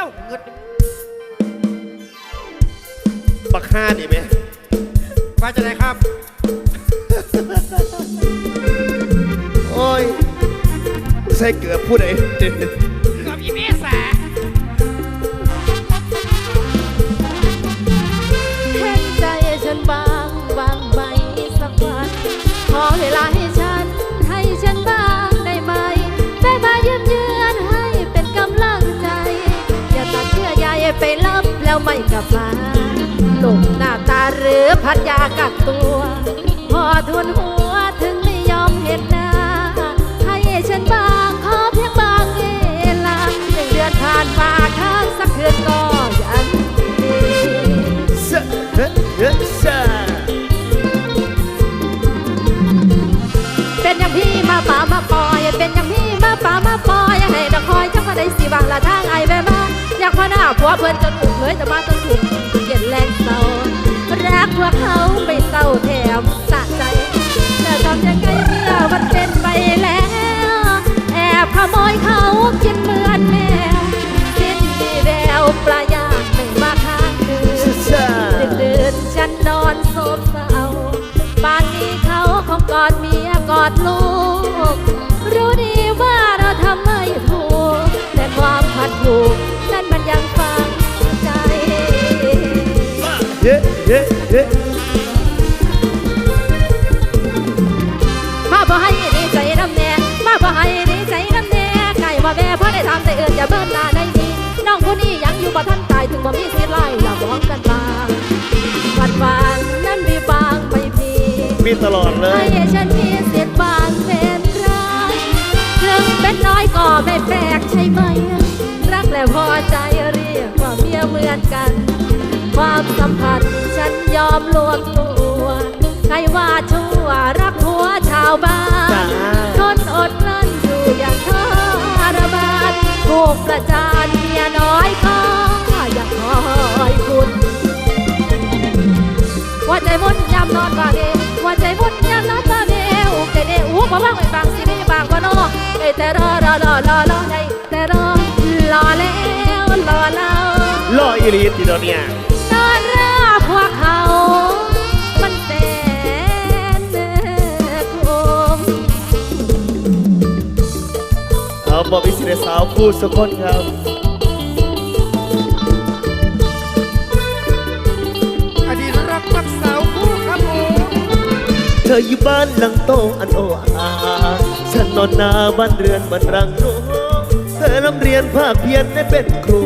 ยวเงินบักฮานี่ไหมว่าจะไหนครับ โอ้ยใส่เกือบผู้ใดกับอี กลับมาหลงหน้าตาหรือพัดยากักตัว พอทุนหัวถึงไม่ยอมเห็นหน้า ให้ฉันบางขอเพียงบางเวลาหนึ่งเดือนผ่านมาค้างสักคืนก็ยังดีเเฮ้เป็นอย่างพี่มาป่ามาปอย เป็นอย่างพี่มาป่ามาปอยให้ดอกคอยจังมาได้สิบางละทางไอแม่ ผัวเพื่อนจนอุ่นเลยจะมาจนถึงเย็นแรงเศร้ารักพวกเขาไม่เศร้าแถมสะใจแต่ทำยังไงเมื่อมันเป็นไปแล้ว แอบขโมยเขากินเหมือนแมวสิ้นมีแววปลายางหนึ่งมาข้างคืนดึกดื่นฉันนอนโซมเศร้าป่านนี้เขาคงกอดเมียกอดลูก รู้ดีว่าเราทำไม่ถูกแต่ความขัดถูก เฮ้เฮ้เฮ้มาบ่ให้ดีใจน้ำแน่มาบ่ให้ดีใจน้ำแน่ไก่ว่าแม่พ่อได้ทำแต่เอินอย่าเบิ้ลหน้าได้ดีน้องผู้นี้ยังอยู่บ่ทันตายถึงบ่มีสิทธิ์ไล่ละมองกันบางวันวานนั้นมีบางไม่พีมีตลอดเลให้ยฉันมีสิทธิ์บางเป็นไรถึงเป็นน้อยก็ไม่แปลกใช่ไหมรักและพอใจเรียกว่าเมียเหมือนกัน ความสัมพันธ์ฉันยอมลวงตัวใครว่าชั่วรักหัวชาวบ้านจ้าทนอดกลั้นอยู่อย่างทรมานถูกประจานเมียน้อยก็อยากคอยคุณว่าใจมุ่นยามนอนบางเอว่าใจมุ่นยามนอนบางเออุกใจเดอุกมาบ้างไอ้บางสิมีบางว่านอไอ้แต่รอรอรอรอรอไอ้แต่รอรอแล้วรอแล้วล่ออีหลีติดอเนี่ย เอาบอบิสิเดสาวคู่สักคนครับอดีตรักรักสาวคู่ครับผมเธออยู่บ้านหลังโตอันโออาฉันนอนนาบ้านเรือนบ้านรังโนเธอลำเรียนภาคเพียนได้เป็นครู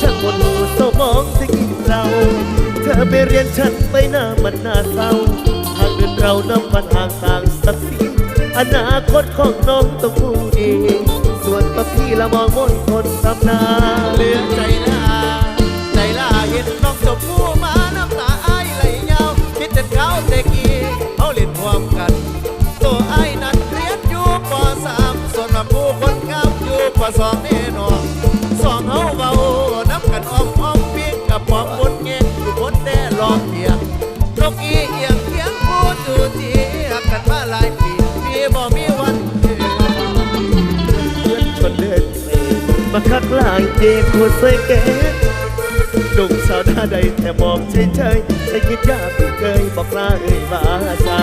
ฉันหมดหูเศร้ามองที่กินเรา เธอไปเรียนฉันไปหน้ามันน่าเศร้าหากเดินเรานำปัญหาต่างสักสีอนาคตของน้องต้องผู้เอง ส่วนตัวพี่ละมองมนคนทำนาเหลือใจหน้าใจลาเห็นน้องจบผู้มาน้ำตาอ้ายไหลยาวคิดจนเขาแต่กี้เขาเล่นรวมกัน ตัวอ้ายนั้นเรียนอยู่ปสามส่วนมาผู้คนงามอยู่ปสองแน่นอนสองเฮาเบาน้ำกันอ้อมอ้อมเปียกกับปอมบนเงี้ยอยู่บนแน่ลองเทียนกอีเอียงเทียงพูดอยู่ที่หักกันมาหลายปี กลายเจโคใส่แกหนุ่มสาวหน้าใดแต่มองเฉยเฉยๆไม่คิดยากเคยบอกลาเอ่ยมาจา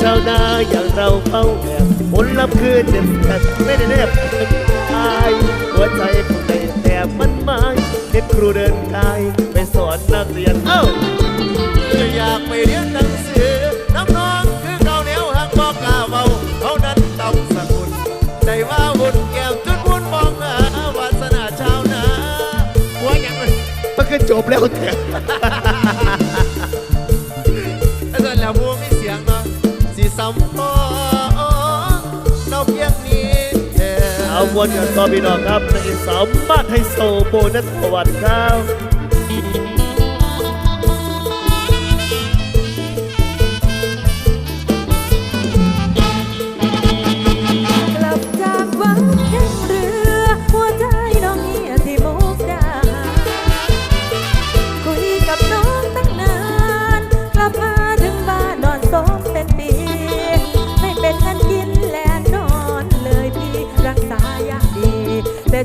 ชาวนาอย่างเราเฝ้าแอบผลลัพธ์คือเจ็บแต่ไม่ได้แนบเป็นตายหัวใจของในแอบมันหมายเห็นครูเดินกายไปสอนนักเรียนเอ้าอยากไปเรียนหนัง ก็จบแล้วแถมถ้าเกิดแล้วบัวมีเสียงเนาะสีสัมพอเราเพียงนี้แท้เอาวนกันต่อพี่น้องครับในสาวมากให้โซโบนัสสวัสดิ์ครับ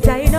ใจ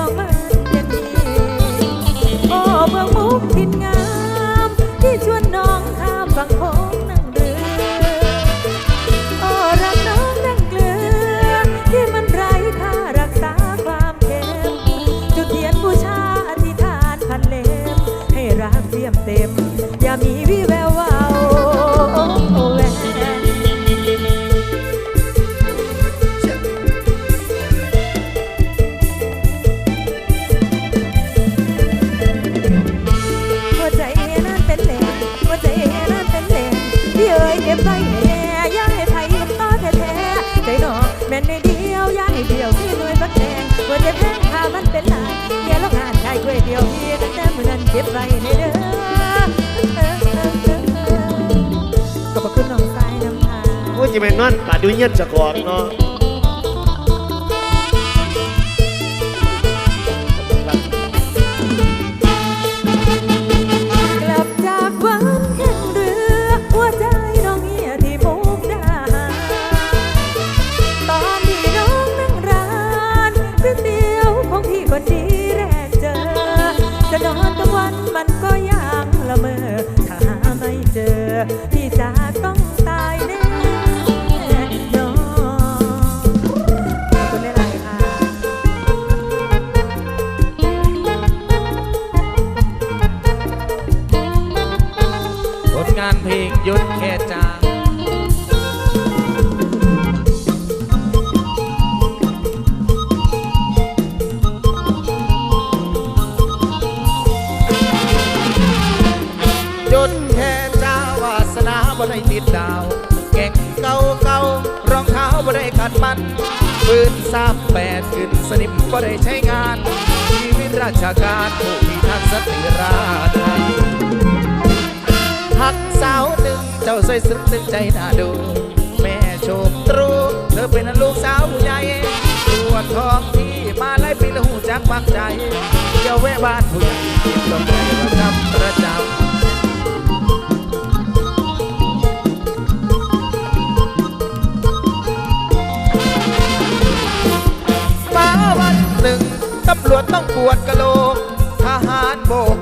ยเตี๋ยวของพี่คนดีแรกเจอจะนอนกลางวันมันก็ยังละเมอ ถ้าหาไม่เจอ ได้ขัดมันปืนสามแปดขึ้นสนิมบ่ได้ใช้งาน ชีวิตราชการผู้พิทักษ์สติราไทยหักสาวหนึ่งเจ้าสวยซึ้งตึงใจน่าดู แม่โชมตรูเธอเป็นลูกสาวผู้ใหญ่ตัวทองที่มาไล่ปีละหูจักปักใจเที่ยวแวะบ้านผู้ใหญ่กินต้มไก่ประจำประจำ วจต้องปวดกะโหลกทหารโบก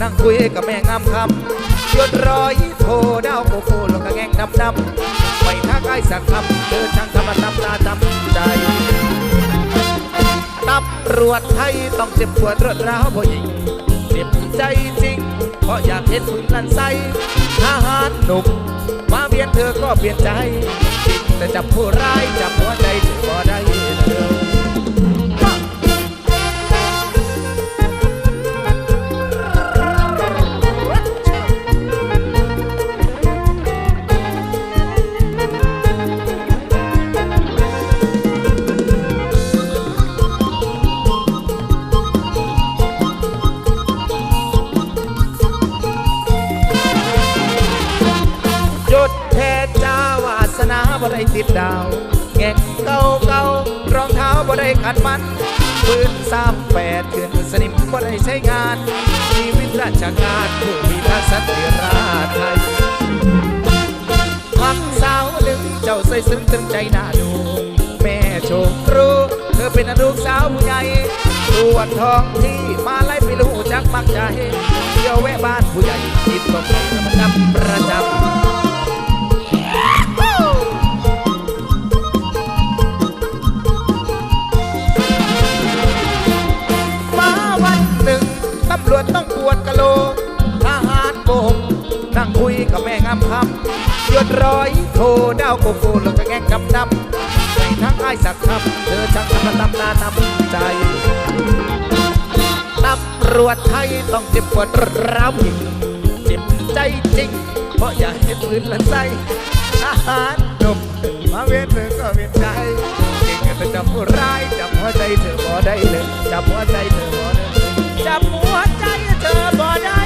นั่งคุยกับแม่งามคำยดรอยโทดาวโกโก้ลงกระแงงดำดำไม่ทักไอ้สักคำเธอช่างทำตำตาจำใจตำรวจไทยต้องเจ็บปวดรวดร้าวผู้หญิงเจ็บใจจริง เพราะอยากเห็นปืนลั่นไส้ทหารหนุ่มมาเบียนเธอก็เปลี่ยนใจแต่จับผู้ร้ายจับหัวใจเธอก็ได้เลย ขัดมันปืนสามแปดขึ้นสนิมบ่ได้ใช้งานชีวิตราชการผู้มีทักษะติราไทยพักสาวหนึ่งเจ้าใส่ซึ้งตึงใจน่าดู แม่ชมรู้เธอเป็นลูกสาวผู้ใหญ่ตัวทองที่มาไล่ไปลูกจักมักใจเที่ยวแวะบ้านผู้ใหญ่กินก็ไปประจำประจำ ตำรวจต้องปวดกะโหลกทหารโบกนั่งคุยกับแม่งามคำหยดร้อยโทดาวโกโก้แล้วก็แง่งดำดำไม่ทั้งไอ้สักคำเธอช่างทำตำนาตำใจตำรวจไทยต้องเจ็บปวดร้าวอีกเจ็บใจจริง เพราะอยากเห็นปืนลั่นไส้ทหารหนุ่มมาเวียนเธอก็เวียนใจเก่งแต่จับผู้ร้ายจับหัวใจเธอบ่ได้เลยจับหัวใจเธอบ่ได้ จับหัวใจเธอบ่ได้